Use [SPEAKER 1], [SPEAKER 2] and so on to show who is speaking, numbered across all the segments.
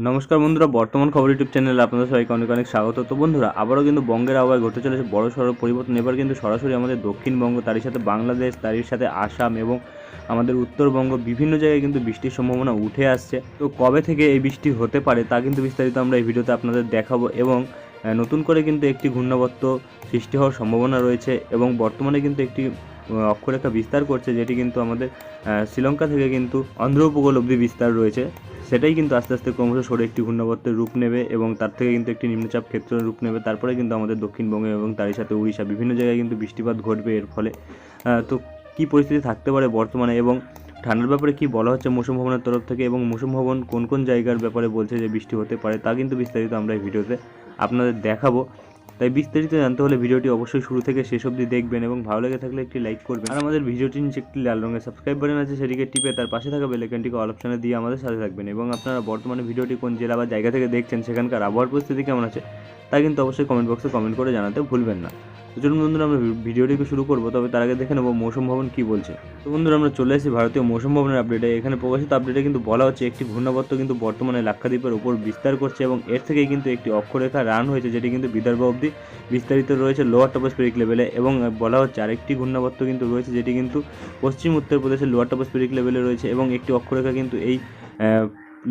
[SPEAKER 1] নমস্কার বন্ধুরা, বর্তমান খবর ইউটিউব চ্যানেলে আপনাদের সবাইকে অনেক অনেক স্বাগত। তো বন্ধুরা, আবারও কিন্তু বঙ্গের আবহাওয়ায় ঘটে চলেছে বড় সড়ো পরিবর্তন। এবার কিন্তু সরাসরি আমাদের দক্ষিণবঙ্গ, তারই সাথে বাংলাদেশ, তারই সাথে আসাম এবং আমাদের উত্তরবঙ্গ বিভিন্ন জায়গায় কিন্তু বৃষ্টির সম্ভাবনা উঠে আসছে। তো কবে থেকে এই বৃষ্টি হতে পারে তা কিন্তু বিস্তারিত আমরা এই ভিডিওতে আপনাদের দেখাবো এবং নতুন করে কিন্তু একটি ঘূর্ণাবর্ত সৃষ্টি হওয়ার সম্ভাবনা রয়েছে এবং বর্তমানে কিন্তু একটি অক্ষরেখা বিস্তার করছে যেটি কিন্তু আমাদের শ্রীলঙ্কা থেকে কিন্তু অন্ধ্র উপকূল অবধি বিস্তার রয়েছে। সেটাই কিন্তু আস্তে আস্তে ক্রমশ সরে একটি ঘূর্ণাবর্তের রূপ নেবে এবং তার থেকে কিন্তু একটি নিম্নচাপ ক্ষেত্র রূপ নেবে। তারপরে কিন্তু আমাদের দক্ষিণবঙ্গে এবং তারই সাথে উড়িষ্যা বিভিন্ন জায়গায় কিন্তু বৃষ্টিপাত ঘটবে এর ফলে। তো কী পরিস্থিতি থাকতে পারে বর্তমানে এবং ঠান্ডার ব্যাপারে কি বলা হচ্ছে মৌসুম ভবনের তরফ থেকে এবং মৌসুম ভবন কোন কোন জায়গার ব্যাপারে বলছে যে বৃষ্টি হতে পারে তা কিন্তু বিস্তারিত আমরা এই ভিডিওতে আপনাদের দেখাবো। তাই বিস্তারিত জানতে হলে ভিডিওটি অবশ্যই শুরু থেকে শেষ অবধি দেখবেন এবং ভালো লেগে থাকলে একটি লাইক করবেন। আর আমাদের ভিডিওটির নিচে একটি লাল রঙের সাবস্ক্রাইব বাটন আছে, সেটিকে টিপে তার পাশে থাকা বেলাইকনটিকে অল অপশনে দিয়ে আমাদের সাথে থাকবেন এবং আপনারা বর্তমানে ভিডিওটি কোন জেলা বা জায়গা থেকে দেখছেন, সেখানকার আবহাওয়ার পরিস্থিতি কেমন আছে, তা কিন্তু অবশ্যই কমেন্ট বক্সে কমেন্ট করে জানাতে ভুলবেন না। তো চলুন বন্ধুরা, আমরা ভিডিওটিকে শুরু করব। তবে তার আগে দেখে নেব মৌসুম ভবন কী বলছে। তো বন্ধুরা, আমরা চলে এসেছি ভারতীয় মৌসুম ভবনের আপডেটে এখানে প্রকাশিত আপডেটে কিন্তু বলা হচ্ছে, একটি ঘূর্ণাবর্ত কিন্তু বর্তমানে লাক্ষাদ্বীপের উপর বিস্তার করছে এবং এর থেকেই কিন্তু একটি অক্ষরেখা রান হয়েছে, যেটি কিন্তু বিদর্ভ অবধি বিস্তারিত রয়েছে লোয়ার টপোস্ফেরিক লেভেলে এবং বলা হচ্ছে আরেকটি ঘূর্ণাবর্ত কিন্তু রয়েছে, যেটি কিন্তু পশ্চিম উত্তরপ্রদেশের লোয়ার টপোস্ফেরিক লেভেলে রয়েছে এবং একটি অক্ষরেখা কিন্তু এই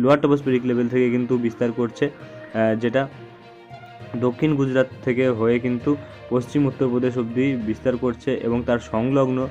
[SPEAKER 1] লোয়ার টপোস্ফেরিক লেভেল থেকে কিন্তু বিস্তার করছে যেটা দক্ষিণ গুজরাট থেকে হয়ে কিন্তু পশ্চিম উত্তরপ্রদেশ অবধি বিস্তার করছে এবং তার সংলগ্ন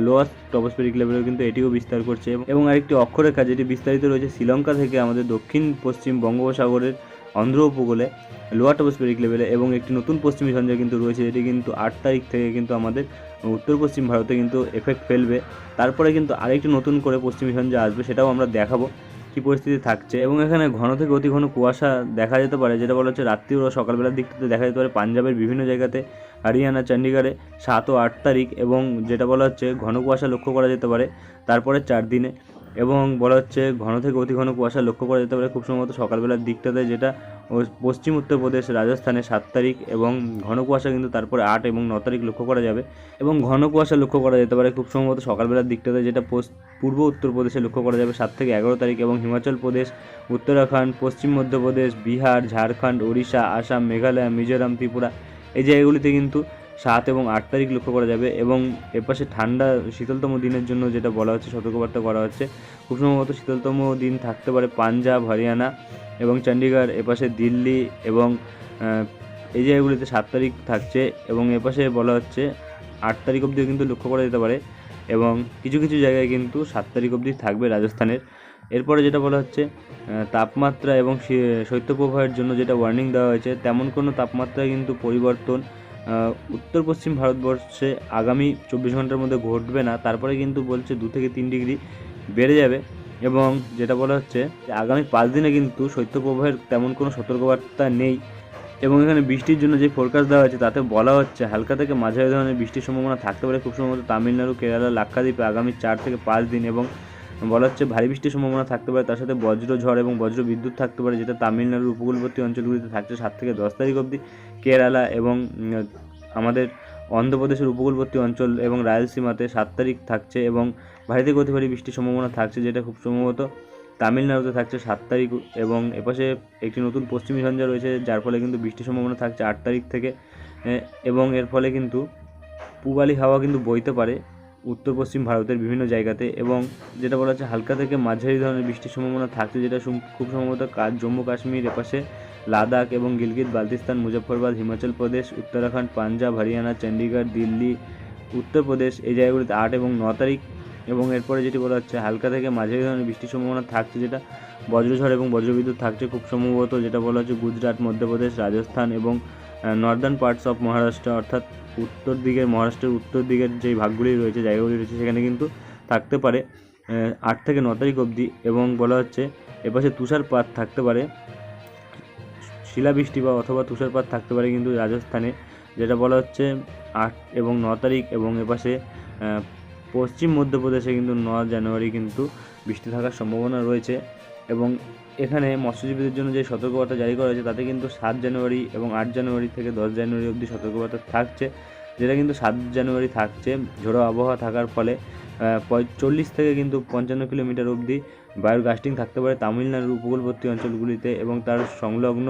[SPEAKER 1] লোয়ার টপোস্ফেরিক লেভেলেও কিন্তু এটিও বিস্তার করছে এবং- আরেকটি অক্ষরেখা যেটি বিস্তারিত রয়েছে, শ্রীলঙ্কা থেকে আমাদের দক্ষিণ পশ্চিম বঙ্গোপসাগরের অন্ধ্র উপকূলে লোয়ার টপোস্ফেরিক লেভেলে এবং একটি নতুন পশ্চিমী সঞ্জয় কিন্তু রয়েছে, যেটি কিন্তু আট তারিখ থেকে কিন্তু আমাদের উত্তর পশ্চিম ভারতে কিন্তু এফেক্ট ফেলবে। তারপরে কিন্তু আরেকটি নতুন করে পশ্চিমী সঞ্জয় আসবে, সেটাও আমরা দেখাবো। কী পরিস্থিতি থাকছে? এবং এখানে ঘন থেকে অতি ঘন কুয়াশা দেখা যেতে পারে, যেটা বলা হচ্ছে রাত্রি ও সকালবেলার দিকটাতে দেখা যেতে পারে পাঞ্জাবের বিভিন্ন জায়গাতে, হরিয়ানা চণ্ডীগড়ে সাত ও আট তারিখ এবং যেটা বলা হচ্ছে ঘন কুয়াশা লক্ষ্য করা যেতে পারে তারপরে চার দিনে এবং বলা হচ্ছে ঘন থেকে অতি ঘন কুয়াশা লক্ষ্য করা যেতে পারে খুব সম্ভবত সকালবেলার দিকটাতে, যেটা পশ্চিম উত্তরপ্রদেশ রাজস্থানে সাত তারিখ এবং ঘন কুয়াশা কিন্তু তারপরে আট এবং ন তারিখ লক্ষ্য করা যাবে। এবং ঘন কুয়াশা লক্ষ্য করা যেতে পারে খুব সম্ভবত সকালবেলার দিকটাতে যেটা পূর্ব উত্তরপ্রদেশে লক্ষ্য করা যাবে সাত থেকে এগারো তারিখ এবং হিমাচল প্রদেশ, উত্তরাখণ্ড, পশ্চিম মধ্যপ্রদেশ বিহার, ঝাড়খণ্ড, ওড়িশা, আসাম, মেঘালয়, মিজোরাম, ত্রিপুরা এই জায়গাগুলিতে কিন্তু সাত এবং আট তারিখ লক্ষ্য করা যাবে এবং এপাশে ঠান্ডা শীতলতম দিনের জন্য যেটা বলা হচ্ছে, সতর্কবার্তা করা হচ্ছে। খুব সম্ভবত শীতলতম দিন থাকতে পারে পাঞ্জাব, হরিয়ানা এবং চণ্ডীগড় এপাশে দিল্লি এবং এই জায়গাগুলিতে সাত তারিখ থাকছে এবং এপাশে বলা হচ্ছে আট তারিখ অবধিও কিন্তু লক্ষ্য করা যেতে পারে এবং কিছু কিছু জায়গায় কিন্তু সাত তারিখ অবধি থাকবে রাজস্থানের। এরপরে যেটা বলা হচ্ছে তাপমাত্রা এবং শৈত্যপ্রবাহের জন্য যেটা ওয়ার্নিং দেওয়া হয়েছে, তেমন কোনো তাপমাত্রায় কিন্তু পরিবর্তন উত্তর পশ্চিম ভারতবর্ষে আগামী চব্বিশ ঘণ্টার মধ্যে ঘটবে না, তারপরে কিন্তু বলছে দু থেকে তিন ডিগ্রি বেড়ে যাবে এবং যেটা বলা হচ্ছে আগামী পাঁচ দিনে কিন্তু শৈত্যপ্রবাহের তেমন কোনো সতর্কবার্তা নেই এবং এখানে বৃষ্টির জন্য যে ফোরকাস্ট দেওয়া হয়েছে তাতে বলা হচ্ছে হালকা থেকে মাঝারি ধরনের বৃষ্টির সম্ভাবনা থাকতে পারে, খুব সম্ভবত তামিলনাড়ু, কেরালা, লাক্ষাদ্বীপে আগামী চার থেকে পাঁচ দিন এবং বলা হচ্ছে, ভারী বৃষ্টির সম্ভাবনা থাকতে পারে। তার সাথে বজ্র ঝড় এবং বজ্র বিদ্যুৎ থাকতে পারে, যেটা তামিলনাড়ুর উপকূলবর্তী অঞ্চলগুলিতে থাকছে সাত থেকে দশ তারিখ অবধি। কেরালা এবং আমাদের অন্ধ্রপ্রদেশের উপকূলবর্তী অঞ্চল এবং রায়লসীমাতে সাত তারিখ থাকছে এবং ভারী থেকে অতি ভারী বৃষ্টির সম্ভাবনা থাকছে, যেটা খুব সম্ভবত। তামিলনাড়ুতে থাকছে সাত তারিখ এবং এপাশে একটি নতুন পশ্চিমী ঝঞ্ঝা রয়েছে, যার ফলে কিন্তু বৃষ্টির সম্ভাবনা থাকছে আট তারিখ থেকে। এবং এর ফলে কিন্তু পূবালি হাওয়া কিন্তু বইতে পারে। উত্তর পশ্চিম ভারতের বিভিন্ন জায়গাতে এবং যেটা বলা হচ্ছে হালকা থেকে মাঝারি ধরনের বৃষ্টির সম্ভাবনা থাকছে যেটা খুব সম্ভবত জম্মু কাশ্মীর এপাশে লাদাখ এবং গিলগিত বালতিস্তান মুজফ্ফরবাদ, হিমাচল প্রদেশ, উত্তরাখণ্ড, পাঞ্জাব, হরিয়ানা চণ্ডীগড় দিল্লি উত্তরপ্রদেশ এই জায়গাগুলিতে আট এবং ন তারিখ এবং এরপরে যেটি বলা হচ্ছে হালকা থেকে মাঝারি ধরনের বৃষ্টির সম্ভাবনা থাকছে যেটা বজ্রঝড় এবং বজ্রবিদ্যুৎ থাকছে খুব সম্ভবত যেটা বলা হচ্ছে গুজরাট, মধ্যপ্রদেশ, রাজস্থান এবং নর্দার্ন পার্টস অফ মহারাষ্ট্র অর্থাৎ উত্তর দিকের, মহারাষ্ট্রের উত্তর দিকের যে ভাগগুলি রয়েছে, জায়গাগুলি রয়েছে, সেখানে কিন্তু থাকতে পারে আট থেকে ন তারিখ অবধি এবং বলা হচ্ছে এপাশে তুষারপাত থাকতে পারে, শিলাবৃষ্টি বা অথবা তুষারপাত থাকতে পারে কিন্তু রাজস্থানে, যেটা বলা হচ্ছে আট এবং ন তারিখ এবং এপাশে পশ্চিম মধ্যপ্রদেশে কিন্তু ন জানুয়ারি কিন্তু বৃষ্টি থাকার সম্ভাবনা রয়েছে। এবং এখানে মৎস্যজীবীদের জন্য যে সতর্কবার্তা জারি করা হয়েছে, তাতে কিন্তু সাত জানুয়ারি এবং আট জানুয়ারি থেকে দশ জানুয়ারি অবধি সতর্কবার্তা থাকছে। যেটা কিন্তু সাত জানুয়ারি থাকছে, ঝোড়ো আবহাওয়া থাকার ফলে চল্লিশ থেকে কিন্তু পঞ্চান্ন কিলোমিটার অবধি বায়ুর গাস্টিং থাকতে পারে তামিলনাড়ুর উপকূলবর্তী অঞ্চলগুলিতে এবং তার সংলগ্ন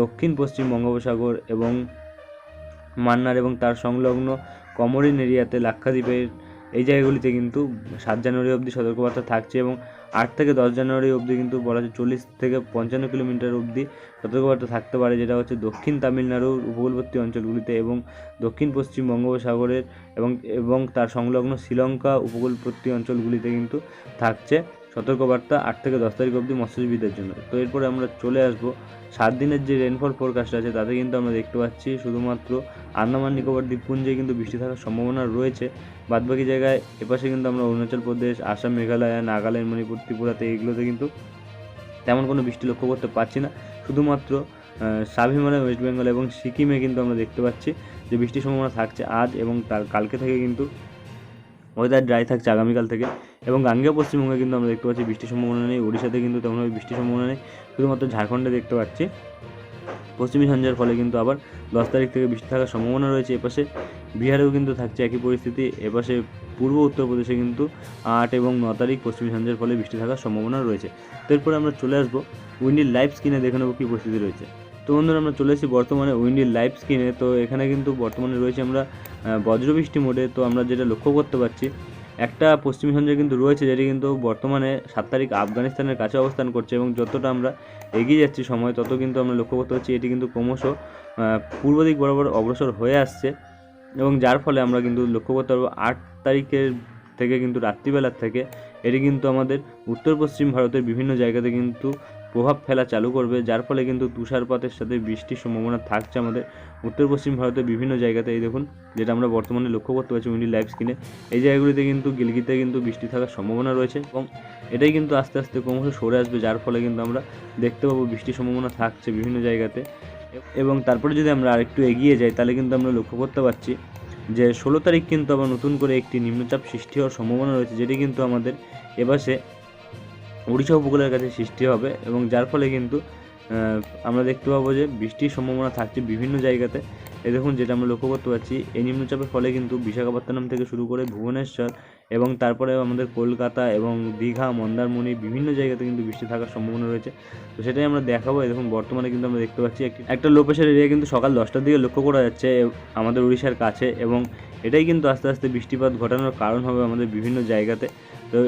[SPEAKER 1] দক্ষিণ পশ্চিম বঙ্গোপসাগর এবং মান্নার এবং তার সংলগ্ন কমরিন এরিয়াতে লাক্ষাদ্বীপের এই জায়গাগুলিতে কিন্তু সাত জানুয়ারি অবধি সতর্কবার্তা থাকছে এবং আট থেকে দশ জানুয়ারি অবধি কিন্তু বলা যায় চল্লিশ থেকে পঞ্চান্ন কিলোমিটার অবধি সতর্কবার্তা থাকতে পারে, যেটা হচ্ছে দক্ষিণ তামিলনাড়ুর উপকূলবর্তী অঞ্চলগুলিতে এবং দক্ষিণ পশ্চিম বঙ্গোপসাগরের এবং এবং তার সংলগ্ন শ্রীলঙ্কা উপকূলবর্তী অঞ্চলগুলিতে কিন্তু থাকছে। সতর্কবার্তা আট থেকে দশ তারিখ অবধি মৎস্যজীবীদের জন্য। তো এরপরে আমরা চলে আসব। সাত দিনের যে রেনফল ফোরকাস্ট আছে, তাতে কিন্তু আমরা দেখতে পাচ্ছি শুধুমাত্র আন্দামান, নিকোবর দ্বীপপুঞ্জে কিন্তু বৃষ্টি থাকার সম্ভাবনা রয়েছে। বাদবাকি জায়গায় এপাশে কিন্তু আমরা অরুণাচল প্রদেশ, আসাম, মেঘালয়, নাগাল্যান্ড, মণিপুর ত্রিপুরাতে এগুলোতে কিন্তু তেমন কোনো বৃষ্টি লক্ষ্য করতে পারছি না। শুধুমাত্র সাব ওয়েস্ট বেঙ্গল এবং সিকিমে কিন্তু আমরা দেখতে পাচ্ছি যে বৃষ্টির সম্ভাবনা থাকছে আজ এবং তার কালকে থেকে কিন্তু ওয়েদার ড্রাই থাকছে আগামীকাল থেকে। এবং গাঙ্গেয় পশ্চিমবঙ্গে কিন্তু আমরা দেখতে পাচ্ছি বৃষ্টির সম্ভাবনা নেই, ওড়িশাতে কিন্তু তেমনভাবে বৃষ্টির সম্ভাবনা নেই, শুধুমাত্র ঝাড়খণ্ডে দেখতে পাচ্ছি। পশ্চিমী ঝঞ্ঝার ফলে কিন্তু আবার দশ তারিখ থেকে বৃষ্টি থাকার সম্ভাবনা রয়েছে এপাশে, বিহারেও কিন্তু থাকছে একই পরিস্থিতি, এপাশে পূর্ব উত্তরপ্রদেশে কিন্তু আট এবং ন তারিখ পশ্চিমী ঝঞ্ঝার ফলে বৃষ্টি থাকার সম্ভাবনা রয়েছে। তো এরপরে আমরা চলে আসব উইন্ডির লাইভ স্ক্রিনে দেখে নেব কী পরিস্থিতি রয়েছে। তো বন্ধুরা, আমরা চলে এসেছি বর্তমানে উইন্ডির লাইভ স্ক্রিনে তো এখানে কিন্তু বর্তমানে রয়েছে আমরা বজ্রবৃষ্টি মোডে, তো আমরা যেটা লক্ষ্য করতে পারছি একটা পশ্চিমী ঝঞ্ঝা কিন্তু রয়েছে যেটি কিন্তু বর্তমানে সাত তারিখ আফগানিস্তানের কাছে অবস্থান করছে এবং যতটা আমরা এগিয়ে যাচ্ছি সময়, তত কিন্তু আমরা লক্ষ্য করতে পারছি এটি কিন্তু ক্রমশ পূর্ব দিক বরাবর অগ্রসর হয়ে আসছে এবং যার ফলে আমরা কিন্তু লক্ষ্য করতে পারব আট তারিখের থেকে কিন্তু রাত্রিবেলার থেকে এটি কিন্তু আমাদের উত্তর পশ্চিম ভারতের বিভিন্ন জায়গাতে কিন্তু প্রভাব ফেলা চালু করবে, যার ফলে কিন্তু তুষারপাতের সাথে বৃষ্টির সম্ভাবনা থাকছে আমাদের। উত্তর পশ্চিম ভারতের বিভিন্ন জায়গাতে এই দেখুন, যেটা আমরা বর্তমানে লক্ষ্য করতে পারছি উইন্ডি লাইভ স্ক্রিনে, এই জায়গাগুলিতে কিন্তু গিলগিতে কিন্তু বৃষ্টি থাকার সম্ভাবনা রয়েছে এবং এটাই কিন্তু আস্তে আস্তে ক্রমশ সরে আসবে, যার ফলে কিন্তু আমরা দেখতে পাবো বৃষ্টির সম্ভাবনা থাকছে বিভিন্ন জায়গাতে। এবং তারপরে যদি আমরা আরেকটু এগিয়ে যাই, তাহলে কিন্তু আমরা লক্ষ্য করতে পারছি যে ষোলো তারিখ কিন্তু আবার নতুন করে একটি নিম্নচাপ সৃষ্টি হওয়ার সম্ভাবনা রয়েছে, যেটি কিন্তু আমাদের এপাশে উড়িষ্যা উপকূলের কাছে সৃষ্টি হবে এবং যার ফলে কিন্তু আমরা দেখতে পাবো যে বৃষ্টির সম্ভাবনা থাকছে বিভিন্ন জায়গাতে। এ দেখুন, যেটা আমরা লক্ষ্য করতে পারছি, এই নিম্নচাপের ফলে কিন্তু বিশাখাপত্তনম থেকে শুরু করে ভুবনেশ্বর এবং তারপরে আমাদের কলকাতা এবং দীঘা, মন্দারমণি বিভিন্ন জায়গাতে কিন্তু বৃষ্টি থাকার সম্ভাবনা রয়েছে। তো সেটাই আমরা দেখাবো। দেখুন, বর্তমানে কিন্তু আমরা দেখতে পাচ্ছি একটি, একটা লো প্রেশার এরিয়া কিন্তু সকাল দশটার দিকে লক্ষ্য করা যাচ্ছে আমাদের উড়িষ্যার কাছে এবং এটাই কিন্তু আস্তে আস্তে বৃষ্টিপাত ঘটানোর কারণ হবে আমাদের বিভিন্ন জায়গাতে। তো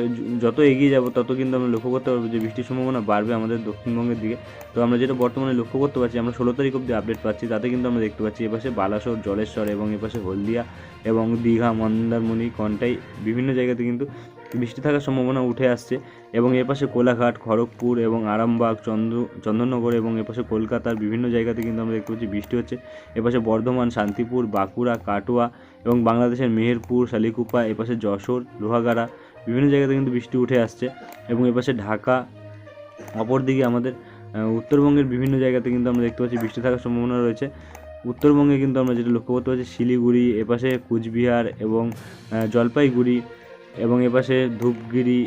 [SPEAKER 1] যত এগিয়ে যাব, তত কিন্তু আমরা লক্ষ্য করতে পারব যে বৃষ্টির সম্ভাবনা বাড়বে আমাদের দক্ষিণবঙ্গের দিকে। তো আমরা যেটা বর্তমানে লক্ষ্য করতে পারছি, আমরা ষোলো তারিখ অব্দি আপডেট পাচ্ছি, তাতে কিন্তু আমরা দেখতে পাচ্ছি এপাশে বালাসোর, জলেশ্বর এবং এপাশে হলদিয়া এবং দীঘা, মন্দারমণি, কন্টাই বিভিন্ন জায়গাতে কিন্তু বৃষ্টি থাকার সম্ভাবনা উঠে আসছে এবং এপাশে কোলাঘাট, খড়গপুর এবং আরামবাগ চন্দ্র চন্দননগর এবং এপাশে কলকাতার বিভিন্ন জায়গাতে কিন্তু আমরা দেখতে পাচ্ছি বৃষ্টি হচ্ছে। এপাশে বর্ধমান, শান্তিপুর, বাঁকুড়া, কাটোয়া এবং বাংলাদেশের মেহেরপুর, শালিকুপা এপাশে যশোর, লোহাগাড়া বিভিন্ন জায়গাতে কিন্তু বৃষ্টি উঠে আসছে এবং এপাশে ঢাকা, অপরদিকে আমাদের উত্তরবঙ্গের বিভিন্ন জায়গাতে কিন্তু আমরা দেখতে পাচ্ছি বৃষ্টি থাকার সম্ভাবনা রয়েছে। উত্তরবঙ্গে কিন্তু আমরা যেটা লক্ষ্য করতে পারছি, শিলিগুড়ি এপাশে কুচবিহার এবং জলপাইগুড়ি এবং এপাশে ধূপগিরি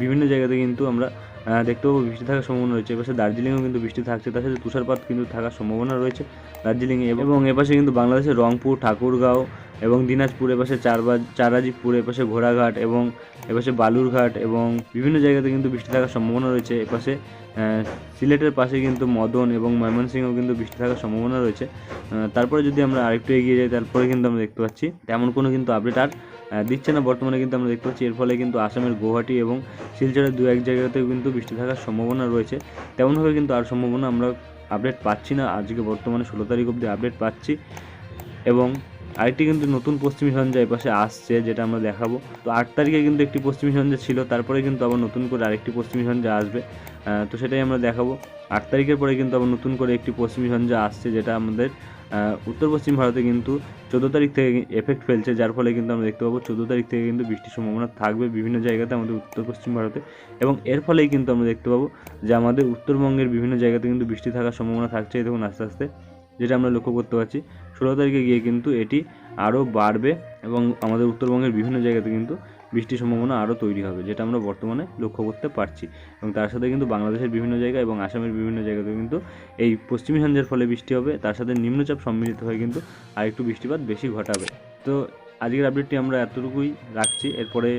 [SPEAKER 1] বিভিন্ন জায়গাতে কিন্তু আমরা দেখতে পাবো বৃষ্টি থাকার সম্ভাবনা রয়েছে। এপাশে দার্জিলিংয়েও কিন্তু বৃষ্টি থাকছে। তার সাথে তুষারপাত কিন্তু থাকার সম্ভাবনা রয়েছে দার্জিলিংয়ে। এবং এপাশে কিন্তু বাংলাদেশের রংপুর ঠাকুরগাঁও এবং দিনাজপুর এপাশে চারবাজ চারাজিপুর এপাশে ঘোড়াঘাট এবং এপাশে বালুরঘাট এবং বিভিন্ন জায়গাতে কিন্তু বৃষ্টি থাকার সম্ভাবনা রয়েছে। এপাশে সিলেটের পাশে কিন্তু মদন এবং ময়মনসিংহেও কিন্তু বৃষ্টি থাকার সম্ভাবনা রয়েছে। তারপরে যদি আমরা আরেকটু এগিয়ে যাই তারপরে কিন্তু আমরা দেখতে পাচ্ছি তেমন কোনো কিন্তু আপডেট আর দিচ্ছে না। বর্তমানে কিন্তু আমরা দেখতে পাচ্ছি এর ফলে কিন্তু আসামের গুয়াহাটি এবং শিলচরের দু এক জায়গাতেও কিন্তু বৃষ্টি থাকার সম্ভাবনা রয়েছে। তেমনভাবে কিন্তু আর সম্ভাবনা আমরা আপডেট পাচ্ছি না। আজকে বর্তমানে ষোলো তারিখ অবধি আপডেট পাচ্ছি এবং আরেকটি কিন্তু নতুন পশ্চিমী ঝঞ্ঝা এপাশে আসছে যেটা আমরা দেখাবো। তো আট তারিখে কিন্তু একটি পশ্চিমী ঝঞ্ঝা ছিল, তারপরে কিন্তু আবার নতুন করে আরেকটি পশ্চিমী ঝঞ্ঝা আসবে। তো সেটাই আমরা দেখাবো। আট তারিখের পরে কিন্তু আবার নতুন করে একটি পশ্চিমী ঝঞ্ঝা আসছে যেটা আমাদের উত্তর পশ্চিম ভারতে কিন্তু চোদ্দ তারিখ থেকে এফেক্ট ফেলছে, যার ফলে কিন্তু আমরা দেখতে পাবো চোদ্দ তারিখ থেকে কিন্তু বৃষ্টির সম্ভাবনা থাকবে বিভিন্ন জায়গাতে আমাদের উত্তর পশ্চিম ভারতে। এবং এর ফলেই কিন্তু আমরা দেখতে পাবো যে আমাদের উত্তরবঙ্গের বিভিন্ন জায়গাতে কিন্তু বৃষ্টি থাকার সম্ভাবনা থাকছে, দেখুন আস্তে আস্তে, যেটা আমরা লক্ষ্য করতে পারছি। ষোলো তারিখে গিয়ে কিন্তু এটি আরও বাড়বে এবং আমাদের উত্তরবঙ্গের বিভিন্ন জায়গাতে কিন্তু বৃষ্টির সম্ভাবনা আরও তৈরি হবে, যেটা আমরা বর্তমানে লক্ষ্য করতে পারছি। এবং তার সাথে কিন্তু বাংলাদেশের বিভিন্ন জায়গা এবং আসামের বিভিন্ন জায়গাতেও কিন্তু এই পশ্চিমী ঝঞ্ঝার ফলে বৃষ্টি হবে। তার সাথে নিম্নচাপ সম্মিলিত হয়ে কিন্তু আরেকটু বৃষ্টিপাত বেশি ঘটাবে। তো আজকের আপডেটটি আমরা এতটুকুই রাখছি। এরপরে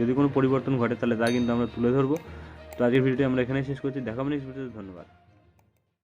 [SPEAKER 1] যদি কোনো পরিবর্তন ঘটে তাহলে তা কিন্তু আমরা তুলে ধরবো। তো আজকের ভিডিওটি আমরা এখানেই শেষ করছি। দেখাবো নেক্সট ভিডিওতে ধন্যবাদ।